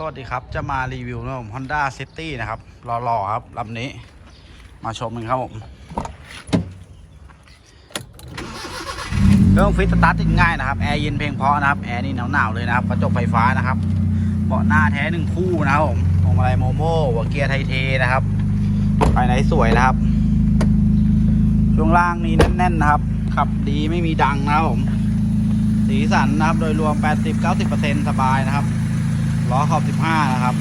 สวัสดีครับ จะมารีวิวนะผม Honda City นะครับหล่อๆครับลำนี้ มาชมกันครับผมเรื่องฟิตสตาร์ทติดง่ายนะครับ แอร์เย็นเพลงพราะนะครับ แอร์นี่หนาวๆเลยนะครับ กระจกไฟฟ้านะครับ เบาะหน้าแท้หนึ่งคู่นะครับผมพวงมาลัยโมโม่หัวเกียร์ไทเทนะครับ ภายในสวยนะครับ ช่วงล่างนี้แน่นๆนะครับ ขับดีไม่มีดังนะครับผม สีสันนะครับ โดยรวม 80-90%สบายนะครับ ล้อขอบ 15 นะครับ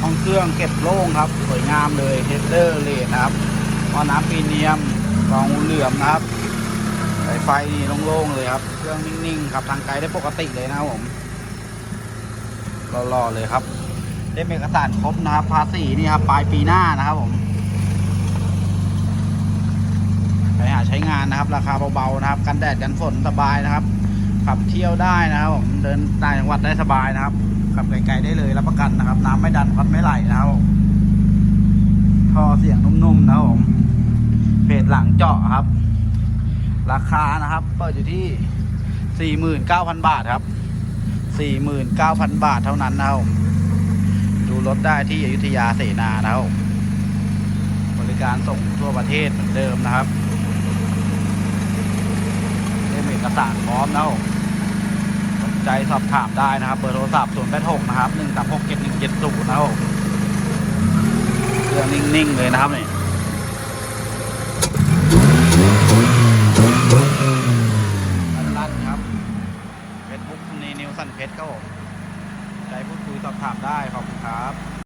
ห้องเครื่องเก็บโล่งครับ สวยงามเลยเฮดเดอร์เลนครับมอน้ำปีเนียมกรองเหลือมนะครับสายไฟนี่โล่งๆเลยครับ เครื่องนิ่งๆครับทางไกลได้ปกติเลยนะครับผมรอๆเลยครับ ได้เอกสารครบนะครับ ภาษีนี่ครับปลายปีหน้านะครับผมไปหาใช้งานนะครับ ราคาเบาๆนะครับ กันแดดกันฝนสบายนะครับ ขับเที่ยวได้นะครับผมเดินต่างจังหวัดได้สบายนะครับ ขับไกลๆได้เลยรับประกันนะครับ น้ำไม่ดันพัดไม่ไหลนะครับท่อเสียงนุ่มๆนะครับผมเพจหลังเจาะครับ ราคานะครับเปิดอยู่ที่ 49,000 บาทครับ 49,000 บาทเท่านั้นนะครับดูรถได้ที่อยุธยาเสนานะครับบริการส่งทั่วประเทศเหมือนเดิมนะครับเล่มเอกสารพร้อมนะครับ ใจสอบถามได้นะครับ เบอร์โทรศัพท์ 0 8 6 นะครับ 1 3 6 7 1 7 0 นะครับผมเครื่องนิ่ง ๆ เลยนะครับนี่ลั่นครับเฟซบุ๊กนีนิวสันเพชรครับผมใจพูดคุยสอบถามได้ ขอบคุณครับ